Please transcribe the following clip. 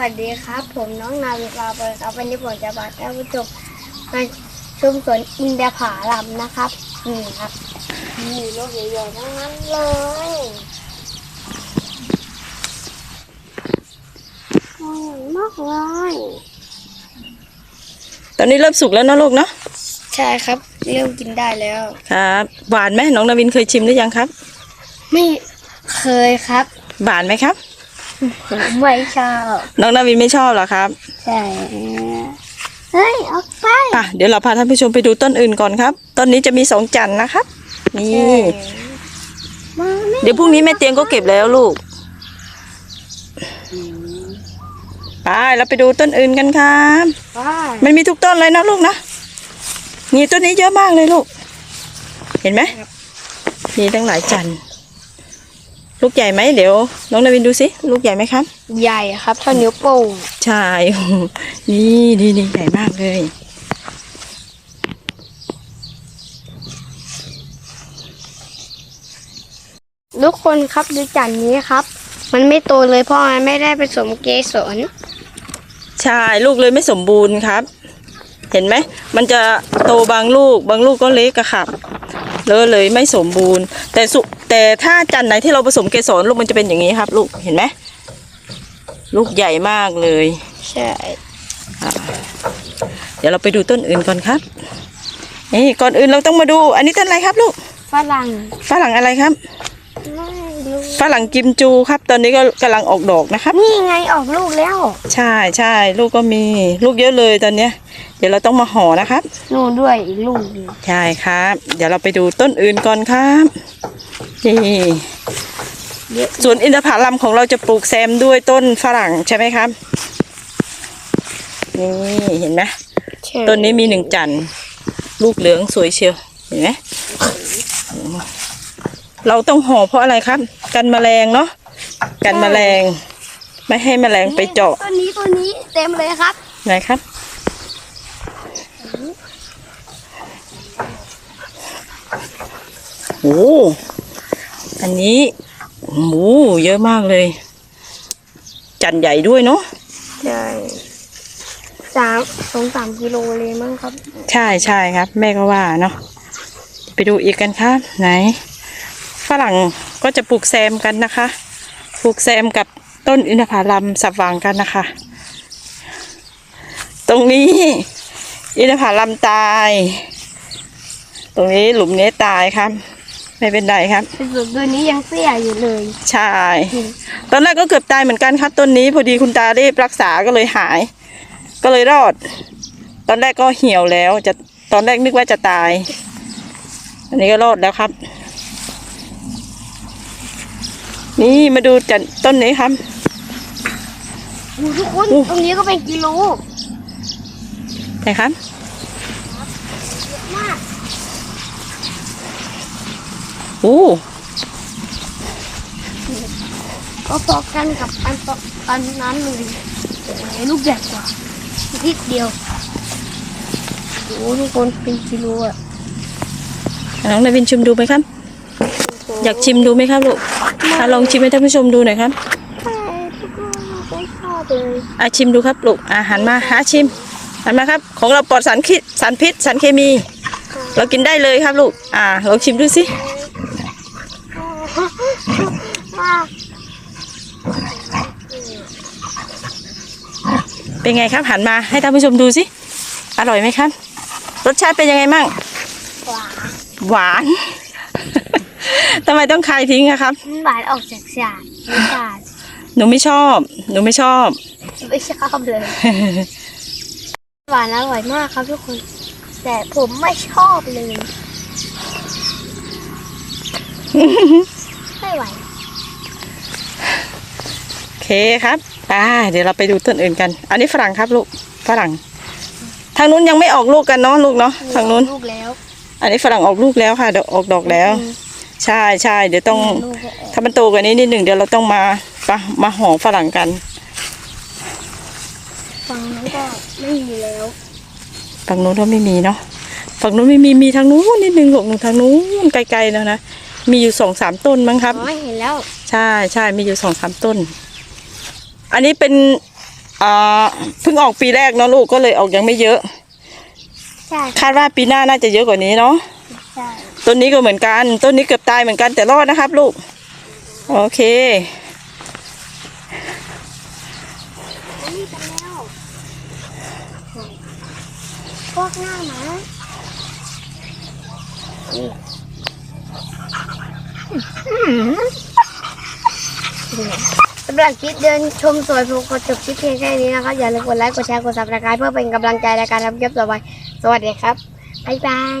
วัสดีครับ ผมน้องนาวิกาเปิดครับวันนี้ผมจะพาท่านผู้ชมมาชมสวนอินเดียผาลำนะครับนี่ครับนี่ลูกใหญ่ๆทั้งนั้นเลยโอ้ยมากเลยตอนนี้เริ่มสุกแล้วเนอะลูกเนาะใช่ครับ เริ่มกินได้แล้วครับหวานไหมน้องนาวินเคยชิมหรือยังครับ ไม่เคยครับหวานไหมครับ ผมไม่ชอบ น้องนาวินไม่ชอบเหรอครับใช่ เฮ้ย ออกไปอะเดี๋ยวเราพาท่านผู้ชมไปดูต้นอื่นก่อนครับ ต้นนี้จะมีสองจันทร์นะครับ นี่ มาไม่เดี๋ยวพรุ่งนี้แม่เตียงก็เก็บแล้วลูก ไปเราไปดูต้นอื่นกันครับว่ามันมีทุกต้นเลยนะลูกนะ นี่ต้นนี้เยอะมากเลยลูก เห็นไหมมีตั้งหลายจันทร์ ลูกใหญ่ไหมเดี๋ยวน้องนาวินดูสิลูกใหญ่ไหมครับ ใหญ่ครับเท่านิ้วโป้งใช่นี่นี่นี่ใหญ่มากเลย ทุกคนครับดูจันนี้ครับ มันไม่โตเลยเพราะมันไม่ได้ผสมเกสรใช่ลูกเลยไม่สมบูรณ์ครับ เห็นไหมมันจะโตบางลูกบางลูกก็เล็กอะครับเลยเลยไม่สมบูรณ์ แต่สุ แต่ถ้าจันทร์ไหนที่เราผสมเกสรลูกมันจะเป็นอย่างนี้ครับ ลูกเห็นไหมลูกใหญ่มากเลยใช่เดี๋ยวเราไปดูต้นอื่นก่อนครับนี่ก่อนอื่นเราต้องมาดู อันนี้ต้นอะไรครับลูกฝรั่งฝรั่งอะไรครับไม่รู้ฝรั่งกิมจูครับ ตอนนี้ก็กำลังออกดอกนะครับ นี่ไงออกลูกแล้ว ใช่ใช่ลูกก็มีลูกเยอะเลยตอนเนี้ย เดี๋ยวเราต้องมาห่อนะครับนู่นด้วยอีกลูกหนึ่งใช่ครับ เดี๋ยวเราไปดูต้นอื่นก่อนครับ นี่เยอะสวนอินทผลัมของเราจะปลูกแซมด้วยต้นฝรั่งใช่ไหมครับ นี่เห็นไหมใช่ต้นนี้มีหนึ่งจันทร์ลูกเหลืองสวยเชียว เห็นไหมเราต้องห่อเพราะอะไรครับ กันแมลงเนาะกันแมลง ไม่ให้แมลงไปเจาะต้นนี้ต้นนี้เต็มเลยครับไหนครับโอ้ อันนี้โอ้โหเยอะมากเลย จันใหญ่ด้วยเนาะใช่สามสองสามกิโลเลยมั้งครับ ใช่ใช่ครับ แม่ก็ว่าเนาะไปดูอีกกันครับ ไหน ฝรั่งก็จะปลูกแซมกันนะคะ ปลูกแซมกับต้นอินทผลัมสับวางกันนะคะ ตรงนี้อินทผลัมตาย ตรงนี้หลุมนี้ตายครับ ไม่เป็นไรครับเป็นส่วนตัวนี้ยังเสียอยู่เลย ใช่ ตอนแรกก็เกือบตายเหมือนกันครับต้นนี้ พอดีคุณตารีบรักษาก็เลยหาย ก็เลยรอด ตอนแรกก็เหี่ยวแล้ว จะตอนแรกนึกว่าจะตาย อันนี้ก็รอดแล้วครับ นี่มาดูจันต้นนี้ครับโอ้ทุกคนโอ้ตรงนี้ก็เป็นกิโลไหนครับ มาก โอ้ก็พอกันกับอันตอันนั้นเลยแต่ลูกใหญ่กว่านิดเดียวโอ้ทุกคนเป็นกิโลอะน้องนายวินชิมดูไหมครับ อยากชิมดูไหมครับลูกลองชิมให้ท่านผู้ชมดูหน่อยครับใคนไม่ชอบเลยอะชิมดูครับลูกอาหารมาหาชิมหันมาครับ ของเราปลอดสารคิดสารพิษสารเคมี เรากินได้เลยครับลูกอ่าลองชิมดูสิ เป็นไงครับหันมาให้ท่านผู้ชมดูสิอร่อยไหมครับ รสชาติเป็นยังไงมั่งหวานหวานทำไมต้องคายทิ้งอะครับหวานออกจากชาติชาติหนูไม่ชอบ หนูไม่ชอบ ไม่ชอบเลย หวานอร่อยมากครับทุกคน แต่ผมไม่ชอบเลย ไม่ไหวโอเคครับไปเดี๋ยวเราไปดูต้นอื่นกัน อันนี้ฝรั่งครับลูกฝรั่ง ทางนู้นยังไม่ออกลูกกันเนาะลูกเนาะทางนู้น ลูกแล้ว อันนี้ฝรั่งออกลูกแล้วค่ะเดี๋ยวออกดอกแล้ว ใช่ใช่เดี๋ยวต้องลูกก็ออกถ้ามันโตกว่านี้นิดหนึ่งเดี๋ยวเราต้องมามามาห่อฝรั่งกันฟังนั้นก็ไม่มีแล้วฝั่งนู้นก็ไม่มีเนาะฝั่งนู้นไม่มีมีทางนู้นนิดนึงหกหนึ่งทางนู้นไกลๆแล้วนะ มีอยู่สองสามต้นมั้งครับ อ๋อเห็นแล้ว ใช่ใช่มีอยู่สองสามต้น อันนี้เป็นอ่าเพิ่งออกปีแรกเนาะลูกก็เลยออกยังไม่เยอะ ใช่คาดว่าปีหน้าน่าจะเยอะกว่านี้เนาะใช่ต้นนี้ก็เหมือนกันต้นนี้เกือบตายเหมือนกันแต่รอดนะครับ ลูก โอเค นี่กันแล้วพวกหน้าหมา สำหรับคลิปเดินชมสวยผมขอจบคลิปเพียงแค่นี้นะครับอย่าลืมกดไลค์กดแชร์กดซับสไครต์เพื่อเป็นกำลังใจในการทำคลิปต่อไป สวัสดีครับบ๊ายบาย